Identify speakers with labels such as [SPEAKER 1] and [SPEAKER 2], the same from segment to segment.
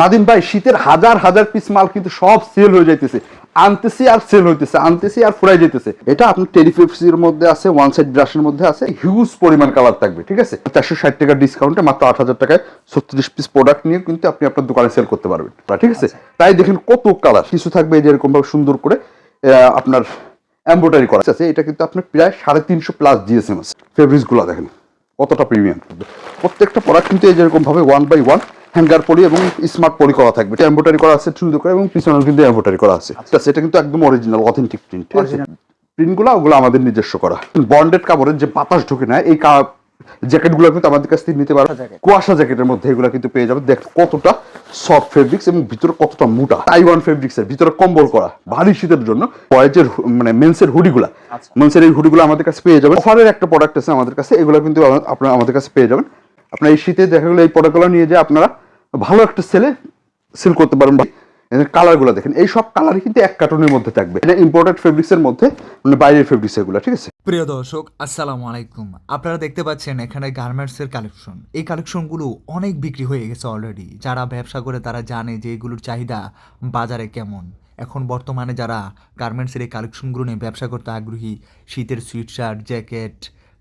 [SPEAKER 1] নাদিম ভাই শীতের হাজার হাজার পিস মাল কিন্তু সব সেল হয়ে যাইতেছে। আনতেছি আর সেল হইতেছে আনতেছি আর ফুরাই যেতেছে এটা আপনার টেরিফিপসির মধ্যে আছে ওয়ান সাইড ব্রাশের মধ্যে আছে হিউজ পরিমাণ কালার থাকবে ঠিক আছে? চারশো ষাট টাকা ডিসকাউন্টে মাত্র আট হাজার টাকায় ছত্রিশ পিস প্রোডাক্ট নিয়ে কিন্তু আপনি আপনার দোকানে সেল করতে পারবেন। ঠিক আছে? তাই দেখেন কত কালার কিছু থাকবে এই যে এরকম ভাবে সুন্দর করে আহ, আপনার এম্ব্রয়ডারি করা। আছে এটা কিন্তু আপনার প্রায় সাড়ে তিনশো প্লাস জিএসএম আছে। ফেব্রিক্সগুলো দেখেন কতটা প্রিমিয়াম প্রত্যেকটা প্রোডাক্ট কিন্তু এই যেরকম ভাবে ওয়ান বাই ওয়ান হ্যাঙ্গার পরি এবং স্মার্ট পরি করা থাকবে। এম্ব্রয়ডারি করা আছে সুন্দর করে এবং পিছনেও কিন্তু এম্ব্রয়ডারি করা আছে। ঠিক আছে কিন্তু একদম অরিজিনাল অথেন্টিক প্রিন্ট প্রিন্টগুলো ওগুলো আমাদের নিজস্ব করা। বন্ডেড কাপড়ের যে বাতাস ঢোকে না এই জ্যাকেটগুলো কিন্তু আমাদের কাছ থেকে নিতে পারো। কুয়াশা জ্যাকেটের মধ্যে এগুলো কিন্তু পেয়ে যাবে। দেখ কতটা সফট ফেব্রিক্স এবং ভিতরে কতটা মোটা। তাইওয়ান ফেব্রিক্স এর ভিতরে কম্বল করা ভারী শীতের জন্য। বয়েজের মানে মেন্সের হুডিগুলা
[SPEAKER 2] আচ্ছা।
[SPEAKER 1] মেন্সের এই হুডিগুলো আমাদের কাছে পেয়ে যাবেন। অফারের একটা প্রোডাক্ট আছে আমাদের কাছে এগুলো কিন্তু আপনারা আমাদের কাছে পেয়ে যাবেন। আপনার এই শীতে দেখা গেলো এই প্রোডাক্টগুলো নিয়ে যে আপনারা ভালো একটা সেলে সেল করতে পারেন কালারগুলো দেখেন, এই সব কালারই কিন্তু এক কার্টনের মধ্যে থাকবে। এটা ইম্পোর্টেড ফেব্রিক্স এর মধ্যে মানে বাইরের ফেব্রিক্স এগুলো, ঠিক আছে?
[SPEAKER 3] প্রিয় দর্শক, আসসালামু আলাইকুম। আপনারা দেখতে পাচ্ছেন এখানে গার্মেন্টসের কালেকশন এই কালেকশনগুলো অনেক বিক্রি হয়ে গেছে অলরেডি যারা ব্যবসা করে তারা জানে যে এগুলোর চাহিদা বাজারে কেমন। এখন বর্তমানে যারা গার্মেন্টসের এই কালেকশনগুলো নিয়ে ব্যবসা করতে আগ্রহী, শীতের সুইট শার্ট জ্যাকেট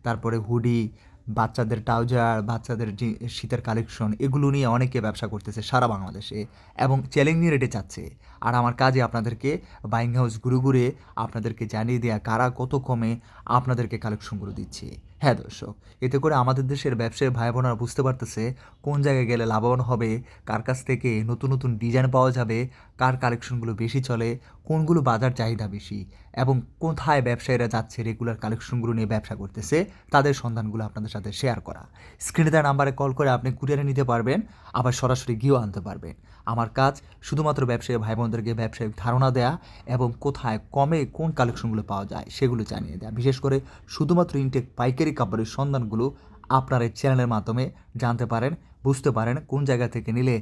[SPEAKER 3] তারপরে হুডি বাচ্চাদের ট্রাউজার, বাচ্চাদের যে শীতের কালেকশন এগুলো নিয়ে অনেকে ব্যবসা করতেছে সারা বাংলাদেশে এবং চ্যালেঞ্জিং রেটে চাচ্ছে। আর আমার কাজে আপনাদেরকে বাইং হাউস ঘুরে ঘুরে আপনাদেরকে জানিয়ে দেওয়া কারা কত কমে আপনাদেরকে কালেকশনগুলো দিচ্ছে। হ্যাঁ দর্শক, এতে করে আমাদের দেশের ব্যবসায়ী ভাই বোনেরা বুঝতে পারতেছে কোন জায়গায় গেলে লাভবান হবে, কার কাছ থেকে নতুন নতুন ডিজাইন পাওয়া যাবে কার কালেকশনগুলো বেশি চলে, কোনগুলো বাজার চাহিদা বেশি এবং কোথায় ব্যবসায়ীরা যাচ্ছে রেগুলার কালেকশনগুলো নিয়ে ব্যবসা করতেছে, তাদের সন্ধানগুলো আপনাদের সাথে শেয়ার করা। স্ক্রিনে দেওয়া নাম্বারে কল করে আপনি কুরিয়ারে নিতে পারবেন, আবার সরাসরি গিয়েও আনতে পারবেন। আমার কাজ শুধুমাত্র ব্যবসায়ী ভাই বোনদেরকে ব্যবসায়িক ধারণা দেয়া এবং কোথায়, কমে, কোন কালেকশনগুলো পাওয়া যায় সেগুলো জানিয়ে দেওয়া বিশেষ করে শুধুমাত্র ইনটেক পাইকারি কাপড়ের সন্ধানগুলো আপনার এই চ্যানেলের মাধ্যমে জানতে পারেন বুঝতে পারেন কোন জায়গা থেকে নিলে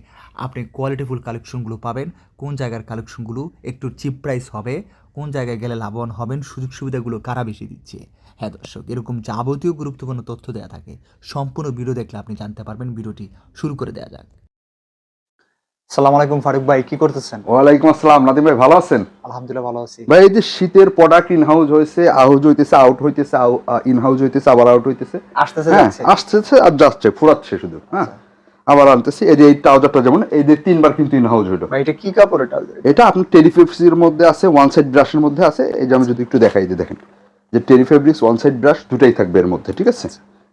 [SPEAKER 3] আপনি কোয়ালিটিফুল কালেকশনগুলো পাবেন কোন জায়গার কালেকশনগুলো একটু চিপ প্রাইস হবে কোন জায়গায় গেলে লাভবান হবেন সুযোগ সুবিধাগুলো কারা বেশি দিচ্ছে। হ্যাঁ দর্শক এরকম যাবতীয় গুরুত্বপূর্ণ তথ্য দেওয়া থাকে সম্পূর্ণ ভিডিও দেখলে আপনি জানতে পারবেন ভিডিওটি শুরু করে দেওয়া যাক।
[SPEAKER 2] সালাম আলাইকুম ফারুক ভাই কি করতেছেন?
[SPEAKER 1] ওয়ালাইকুম আসসালাম নাদিম ভাই ভালো আছেন?
[SPEAKER 2] আলহামদুলিল্লাহ ভালো আছি।
[SPEAKER 1] ভাই এই যে শীতের প্রোডাক্ট ইন হাউস হয়েছে আউট হইতেছে আউট হইতেছে ইন হাউস হইতেছে আবার আউট হইতেছে।
[SPEAKER 2] আসতেছে
[SPEAKER 1] হ্যাঁ আসতেছে আর যাচ্ছে ফুরাচ্ছে শুধু হ্যাঁ। আবার আনতেছি। এই যে এই ট্রাউজারটা যেমন এই যে তিনবার কিন্তু ইন হাউস হইল।
[SPEAKER 2] ভাই এটা কি কাপড় এটা
[SPEAKER 1] এটা আপনার টেরিফেব্রিক্সের মধ্যে আছে ওয়ান সাইড ব্রাশের মধ্যে আছে। এই যে আমি যদি একটু দেখাই যে দেখেন। যে টেরিফেব্রিক্স ওয়ান সাইড ব্রাশ দুটাই থাকবে এর মধ্যে ঠিক আছে?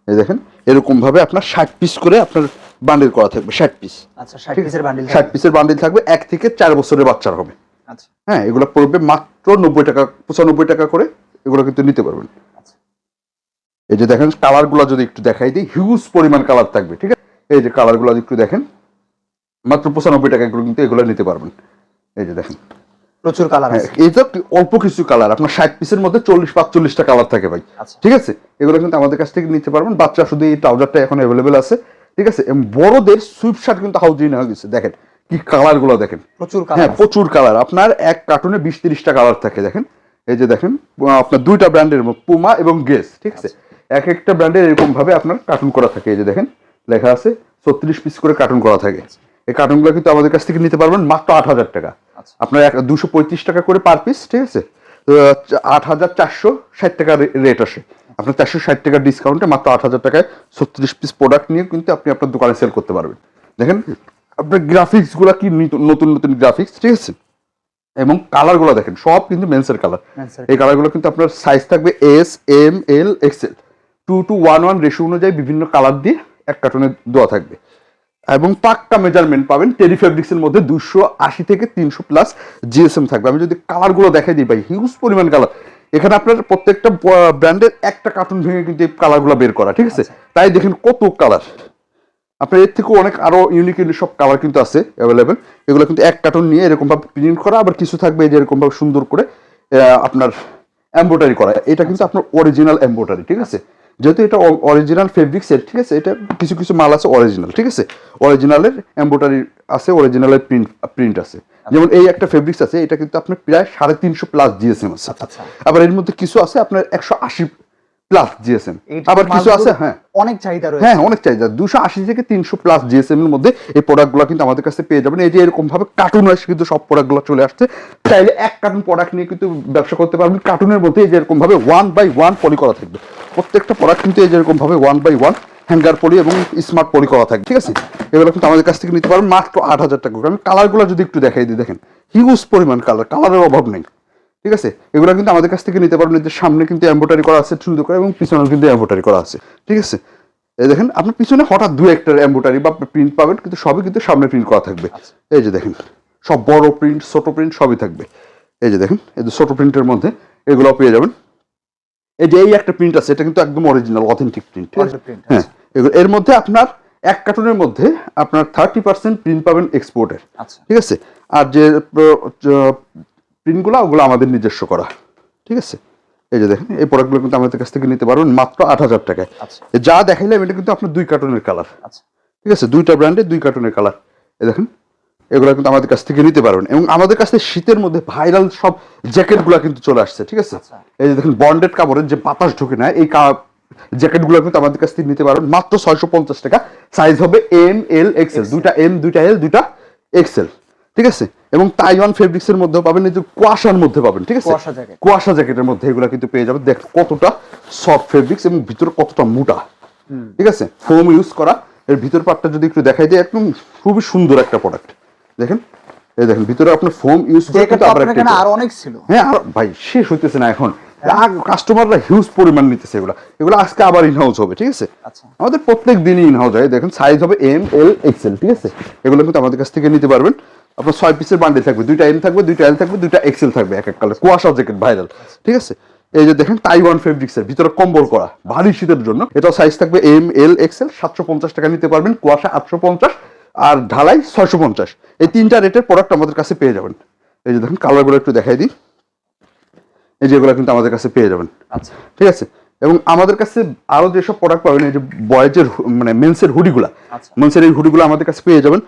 [SPEAKER 1] এই দেখেন এরকম ভাবে আপনার ষাট পিস করে আপনার বান্ডিল করা থাকবে ষাট পিস
[SPEAKER 2] আচ্ছা 60 পিসের বান্ডিল
[SPEAKER 1] ষাট পিসের বান্ডিল থাকবে এক থেকে চার বছরের বাচ্চার হবে।
[SPEAKER 2] আচ্ছা।
[SPEAKER 1] হ্যাঁ এগুলো পড়বে মাত্র নব্বই টাকা পঁচানব্বই টাকা করে এগুলো কিন্তু নিতে পারবেন।
[SPEAKER 2] আচ্ছা।
[SPEAKER 1] এই যে দেখেন কালারগুলো যদি একটু দেখাই দিই হিউজ পরিমাণ কালার থাকবে ঠিক আছে? এই যে কালারগুলো একটু দেখেন। মাত্র পঁচানব্বই টাকা এগুলো কিন্তু এগুলো নিতে পারবেন। এই যে দেখেন।
[SPEAKER 2] প্রচুর কালার
[SPEAKER 1] হ্যাঁ এই তো অল্প কিছু কালার আপনার ষাট পিসের মধ্যে চল্লিশ পাঁচচল্লিশটা কালার থাকে ভাই।
[SPEAKER 2] আচ্ছা।
[SPEAKER 1] ঠিক আছে? এগুলো কিন্তু আমাদের কাছ থেকে নিতে পারবেন। বাচ্চা শুধু এই ট্রাউজারটা এখন অ্যাভেলেবেল আছে। ঠিক আছে? বড়দের সুইপ শার্ট কিন্তু হাউজিং হয়ে গেছে। দেখেন কি কালারগুলো দেখেন।
[SPEAKER 2] প্রচুর
[SPEAKER 1] হ্যাঁ প্রচুর কালার আপনার এক কার্টুনে বিশ তিরিশটা কালার থাকে দেখেন। এই যে দেখেন আপনার দুইটা ব্র্যান্ডের পুমা এবং গেস ঠিক আছে? এক একটা ব্র্যান্ডের এরকম ভাবে আপনার কার্টুন করা থাকে। এই যে দেখেন লেখা আছে ছত্রিশ পিস করে কার্টুন করা থাকে। এই কার্টুনগুলো কিন্তু আমাদের কাছ থেকে নিতে পারবেন মাত্র আট হাজার টাকা।
[SPEAKER 2] আচ্ছা।
[SPEAKER 1] আপনার এক দুশো পঁয়ত্রিশ টাকা করে পার পিস ঠিক আছে? তো আট হাজার চারশো ষাট টাকা রেট আসে। আপনার চারশো ষাট টাকার ডিসকাউন্টে মাত্র আট হাজার টাকায় ছত্রিশ পিস প্রোডাক্ট নিয়ে কিন্তু আপনি আপনার দোকানে সেল করতে পারবেন। দেখেন আপনার গ্রাফিক্সগুলা কি নিত- নতুন নতুন গ্রাফিক্স ঠিক আছে? এবং কালারগুলো দেখেন সব কিন্তু মেন্সের কালার এই কালারগুলো কিন্তু আপনার সাইজ থাকবে S M L XL two two one one ratio অনুযায়ী বিভিন্ন কালার দিয়ে এক কার্টনে দেওয়া থাকবে। এবং পাক্কা মেজারমেন্ট পাবেন টেরি ফেব্রিক্সের মধ্যে দুশো আশি থেকে তিনশো প্লাস জিএসএম থাকবে। আমি যদি কালারগুলো দেখাই দিই ভাই হিউজ পরিমাণ কালার এখানে আপনার প্রত্যেকটা ব্র্যান্ডের একটা কার্টুন ভেঙে কিন্তু এই কালারগুলো বের করা ঠিক আছে? তাই দেখেন কত কালার আপনার এর থেকেও অনেক আরও ইউনিক ইউনিক সব কালার কিন্তু আছে অ্যাভেলেবেল এগুলো কিন্তু এক কার্টুন নিয়ে এরকমভাবে প্রিন্ট করা আবার কিছু থাকবে এই যে এরকম ভাবে সুন্দর করে আপনার এম্ব্রয়ডারি করা। এটা কিন্তু আপনার অরিজিনাল এম্ব্রয়ডারি ঠিক আছে? যেহেতু এটা অরিজিনাল ফেব্রিক সেট ঠিক আছে? এটা কিছু কিছু মাল আছে অরিজিনাল ঠিক আছে? অরিজিনালের এম্ব্রয়ডারি আছে অরিজিনালের প্রিন্ট প্রিন্ট আছে। যেমন এই একটা ফেব্রিক্স আছে এটা কিন্তু আপনার প্রায় সাড়ে তিনশো প্লাস জিএসএম আছে।
[SPEAKER 2] আচ্ছা আচ্ছা।
[SPEAKER 1] আবার এর মধ্যে কিছু আছে আপনার একশো আশি প্লাস জিএসএম আবার কিছু আছে? হ্যাঁ।
[SPEAKER 2] অনেক চাহিদা রয়েছে।
[SPEAKER 1] হ্যাঁ অনেক চাহিদা। দুশো আশি থেকে তিনশো প্লাস জিএসএম এর মধ্যে এই প্রোডাক্টগুলো কিন্তু আমাদের কাছে পেয়ে যাবেন। এই যে এরকম ভাবে কার্টুন ওয়াইজ কিন্তু সব প্রোডাক্টগুলো চলে আসছে। চাইলে এক কার্টুন প্রোডাক্ট নিয়ে কিন্তু ব্যবসা করতে পারবেন। কার্টুনের মধ্যে এই যে এরকম ভাবে ওয়ান বাই ওয়ান পলি করা থাকবে। প্রত্যেকটা প্রোডাক্ট কিন্তু এই যে এরকম ভাবে one by one hanger poly এবং স্মার্ট পলি করা থাকবে। ঠিক আছে? এগুলো কিন্তু আমাদের কাছ থেকে নিতে পারবেন। মাত্র আট হাজার টাকা করে। আমি কালারগুলো যদি একটু দেখাই দিই দেখেন। হিউজ পরিমাণ কালার কালারের অভাব নেই। ঠিক আছে? এগুলো কিন্তু আমাদের কাছ থেকে নিতে পারবেন যে সামনে কিন্তু এম্বোটারি করা আছে সুন্দর করে এবং পিছনেও কিন্তু এম্বোটারি করা আছে। ঠিক আছে? এই দেখেন আপনার পিছনে হঠাৎ দু একটা এম্বোটারি বা প্রিন্ট পাবেন কিন্তু সবই কিন্তু সামনে প্রিন্ট করা থাকবে। এই যে দেখেন সব বড় প্রিন্ট ছোট প্রিন্ট সবই থাকবে। এই যে দেখেন এই যে ছোট প্রিন্টের মধ্যে এগুলো পেয়ে যাবেন। এই যে এই একটা প্রিন্ট আছে এটা কিন্তু একদম অরিজিনাল অথেন্টিক প্রিন্ট ঠিক আছে? হ্যাঁ এর মধ্যে আপনার এক কার্টুনের মধ্যে আপনার থার্টি পার্সেন্ট প্রিন্ট পাবেন এক্সপোর্টের
[SPEAKER 2] আচ্ছা।
[SPEAKER 1] ঠিক আছে? আর যে প্রিন্টগুলো ওগুলো আমাদের নিজস্ব করা। ঠিক আছে? এই যে দেখেন এই প্রোডাক্টগুলো কিন্তু আমাদের কাছ থেকে নিতে পারবেন মাত্র আট হাজার টাকায়।
[SPEAKER 2] আচ্ছা।
[SPEAKER 1] যা দেখাইলাম এটা কিন্তু আপনার দুই কার্টুনের কালার
[SPEAKER 2] আচ্ছা।
[SPEAKER 1] ঠিক আছে? দুইটা ব্র্যান্ডের দুই কার্টুনের কালার এই দেখেন এগুলো কিন্তু আমাদের কাছ থেকে নিতে পারবেন। এবং আমাদের কাছে শীতের মধ্যে ভাইরাল সব জ্যাকেটগুলো কিন্তু চলে আসছে ঠিক আছে?
[SPEAKER 2] আচ্ছা।
[SPEAKER 1] এই যে দেখেন বন্ডেড কাপড়ের যে বাতাস ঢুকে না এই জ্যাকেটগুলো কিন্তু আমাদের কাছ থেকে নিতে পারবেন মাত্র ছয়শো পঞ্চাশ টাকা। সাইজ হবে এম এল এক্সেল দুইটা এম দুইটা এল দুইটা এক্সেল ঠিক আছে? এবং তাইওয়ান ফেব্রিক্স এর মধ্যেও পাবেন এই যে কুয়াশার মধ্যে পাবেন ঠিক আছে?
[SPEAKER 2] কুয়াশা
[SPEAKER 1] জ্যাকেটের মধ্যে এগুলো কিন্তু পেয়ে যাবেন। দেখ কতটা সফট ফেব্রিক্স এবং ভিতরে কতটা মোটা। ঠিক আছে? ফোম ইউজ করা। এর ভিতর পার্টটা যদি একটু দেখাই দিই একদম খুবই সুন্দর একটা প্রোডাক্ট দেখেন? এই দেখেন ভিতরে আপনার ফোম ইউজ করে কিন্তু আবার একটা
[SPEAKER 2] আরও অনেক ছিল।
[SPEAKER 1] হ্যাঁ আর ভাই শেষ হইতেছে না এখন। কাস্টমাররা হিউজ পরিমাণ নিতেছে এগুলো। এগুলো আজকে আবার ইনহাউস হবে ঠিক আছে?
[SPEAKER 2] আচ্ছা।
[SPEAKER 1] আমাদের প্রত্যেক দিনই ইনহাউস হয়। দেখেন সাইজ হবে এম এল এক্সেল ঠিক আছে? এগুলো কিন্তু আমাদের কাছ থেকে নিতে পারবেন। আপনার ছয় পিসের বান্ডেল থাকবে দুইটা এম থাকবে দুইটা এল থাকবে দুইটা এক্সেল থাকবে এক এক কালার কুয়াশা জ্যাকেট ভাইরাল ঠিক আছে? এই যে দেখেন তাইওয়ান ফেব্রিক্স এর ভিতরে কম্বল করা ভারী শীতের জন্য। এটা সাইজ থাকবে এম এল এক্সেল সাতশো পঞ্চাশ টাকা নিতে পারবেন কুয়াশা আটশো পঞ্চাশ আর ঢালাই ছয়শো পঞ্চাশ। এই তিনটা রেটের প্রোডাক্ট আমাদের কাছে পেয়ে যাবেন। এই যে দেখেন কালারগুলো একটু দেখাই দিই। এই যেগুলো কিন্তু আমাদের কাছে পেয়ে যাবেন।
[SPEAKER 2] আচ্ছা।
[SPEAKER 1] ঠিক আছে? এবং আমাদের কাছে আরও যেসব প্রোডাক্ট পাবেন এই যে বয়েজের মানে মেন্সের হুডিগুলা। মেন্সের এই হুডিগুলো আমাদের কাছে পেয়ে যাবেন।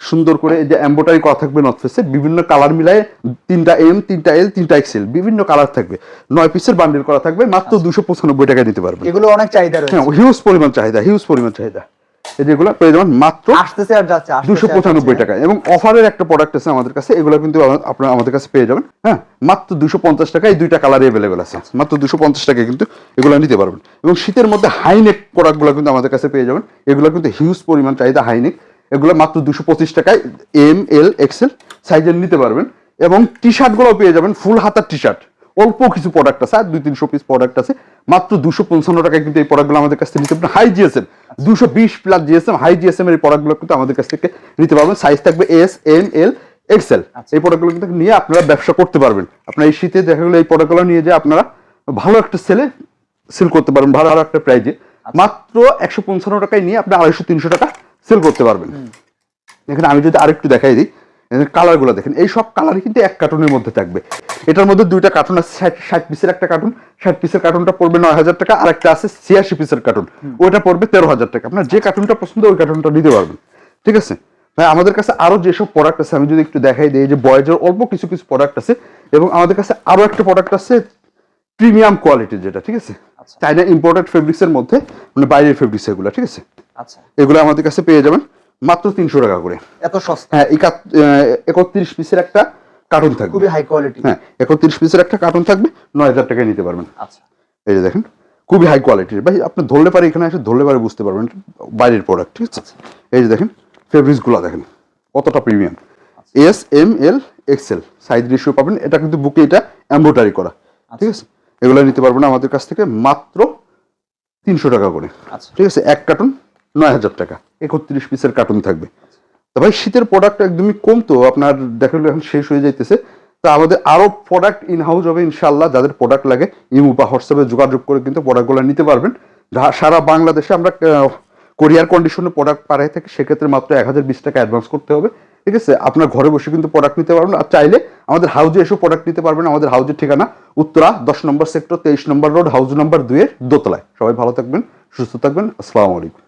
[SPEAKER 1] সুন্দর করে এই যে এম্বোটারি করা থাকবে নর্থ ফেসে বিভিন্ন কালার মিলায় তিনটা এম তিনটা এল তিনটা এক্সেল বিভিন্ন কালার থাকবে। নয় পিসের বান্ডেল করা থাকবে মাত্র দুশো পঁচানব্বই টাকায় দিতে পারবেন।
[SPEAKER 2] এগুলো অনেক চাহিদা রয়েছে।
[SPEAKER 1] হ্যাঁ হিউজ পরিমাণ চাহিদা হিউজ পরিমাণ চাহিদা। যেগুলো পেয়ে যাবেন মাত্র
[SPEAKER 2] আসতেছে আর যাচ্ছে
[SPEAKER 1] দুশো পঁচানব্বই টাকা এবং অফারের একটা প্রোডাক্ট আছে আমাদের কাছে এগুলো কিন্তু আপনারা আমাদের কাছে পেয়ে যাবেন। হ্যাঁ মাত্র দুশো পঞ্চাশ টাকায় এই দুইটা কালার অ্যাভেলেবেল আছে। মাত্র দুশো পঞ্চাশ টাকায় কিন্তু এগুলো নিতে পারবেন। এবং শীতের মধ্যে হাইনেক প্রোডাক্টগুলো কিন্তু আমাদের কাছে পেয়ে যাবেন। এগুলো কিন্তু হিউজ পরিমাণ চাহিদা হাইনেক এগুলো মাত্র দুশো পঁচিশ টাকায় এম এল এক্সেল সাইজের নিতে পারবেন। এবং টি শার্টগুলো পেয়ে যাবেন ফুল হাতার টি শার্ট অল্প কিছু প্রোডাক্ট আছে আর দুই তিনশো পিস প্রোডাক্ট আছে। মাত্র দুশো পঞ্চান্ন টাকায় কিন্তু এই প্রোডাক্টগুলো আমাদের কাছ থেকে নিতে পারবেন। হাই জিএসএম দুশো বিশ প্লাস জিএসএম হাই জিএসএম এর এই প্রোডাক্টগুলো কিন্তু আমাদের কাছ থেকে নিতে পারবেন। সাইজ থাকবে এস এম এল এক্সেল এই প্রোডাক্টগুলো কিন্তু নিয়ে আপনারা ব্যবসা করতে পারবেন। আপনার এই শীতে দেখা গেলো এই প্রোডাক্টগুলো নিয়ে যে আপনারা ভালো একটা সেলে সেল করতে পারবেন ভালো ভালো একটা প্রাইজে মাত্র একশো পঞ্চান্ন টাকায় নিয়ে আপনি আড়াইশো তিনশো টাকা সেল করতে পারবেন। এখানে আমি যদি আরেকটু দেখাই দিই কালারগুলো দেখেন, এই সব কালারই কিন্তু এক কার্টুনের মধ্যে থাকবে। এটার মধ্যে দুইটা কার্টুন ষাট পিসের একটা কার্টুন ষাট পিসের কার্টুনটা পড়বে নয় হাজার টাকা, আর একটা আছে ছিয়াশি পিসের কার্টুন ওইটা পড়বে তেরো হাজার টাকা। আপনার যে কার্টুনটা পছন্দ, ওই কার্টুনটা নিতে পারবেন। ঠিক আছে? ভাই, আমাদের কাছে আরও যেসব প্রোডাক্ট আছে, আমি যদি একটু দেখাই দিই যে বয়েজের অল্প কিছু কিছু প্রোডাক্ট আছে, এবং আমাদের কাছে আরও একটা প্রোডাক্ট আছে প্রিমিয়াম কোয়ালিটির যেটা, ঠিক আছে। চাইনা ইম্পোর্টেড ফেব্রিক্স এর মধ্যে মানে বাইরের ফেব্রিক্স এগুলো ঠিক আছে?
[SPEAKER 2] আচ্ছা।
[SPEAKER 1] এগুলো আমাদের কাছে পেয়ে যাবেন মাত্র তিনশো টাকা করে।
[SPEAKER 2] এত সস্তা?
[SPEAKER 1] হ্যাঁ একত্রিশ পিসের একটা কার্টুন থাকবে।
[SPEAKER 2] খুবই হাই কোয়ালিটি
[SPEAKER 1] হ্যাঁ একত্রিশ পিসের একটা কার্টুন থাকবে নয় হাজার টাকায় নিতে পারবেন।
[SPEAKER 2] আচ্ছা।
[SPEAKER 1] এই যে দেখেন খুবই হাই কোয়ালিটির ভাই আপনি ধরলে পারে এখানে এসে ধরলে পারে বুঝতে পারবেন বাইরের প্রোডাক্ট ঠিক আছে? এই যে দেখেন ফেব্রিক্সগুলো দেখেন কতটা premium S M L XL size ratio পাবেন। এটা কিন্তু বুকে এটা এম্ব্রয়ডারি করা ঠিক আছে? এগুলো নিতে পারবেন আমাদের কাছ থেকে মাত্র তিনশো টাকা করে।
[SPEAKER 2] আচ্ছা।
[SPEAKER 1] ঠিক আছে? এক কার্টুন নয় হাজার টাকা। একত্রিশ পিসের কার্টুন থাকবে। তা ভাই শীতের প্রোডাক্ট একদমই কম তো আপনার দেখা গেলো এখন শেষ হয়ে যাইতেছে। তা আমাদের আরও প্রোডাক্ট ইন হাউস হবে ইনশাল্লাহ যাদের প্রোডাক্ট লাগে ইমু বা হোয়াটসঅ্যাপে যোগাযোগ করে কিন্তু প্রোডাক্টগুলো নিতে পারবেন। সারা বাংলাদেশে আমরা কোরিয়ার কন্ডিশনে প্রোডাক্ট পাঠাই থাকি সেক্ষেত্রে মাত্র এক হাজার বিশ টাকা অ্যাডভান্স করতে হবে। ঠিক আছে? আপনার ঘরে বসে কিন্তু প্রোডাক্ট নিতে পারবেন আর চাইলে আমাদের হাউজে এসেও প্রোডাক্ট নিতে পারবেন। আমাদের হাউজের ঠিকানা উত্তরা দশ নম্বর সেক্টর তেইশ নম্বর রোড হাউজ নম্বর দুইয়ের দোতলায়। সবাই ভালো থাকবেন, সুস্থ থাকবেন। আসসালামু আলাইকুম।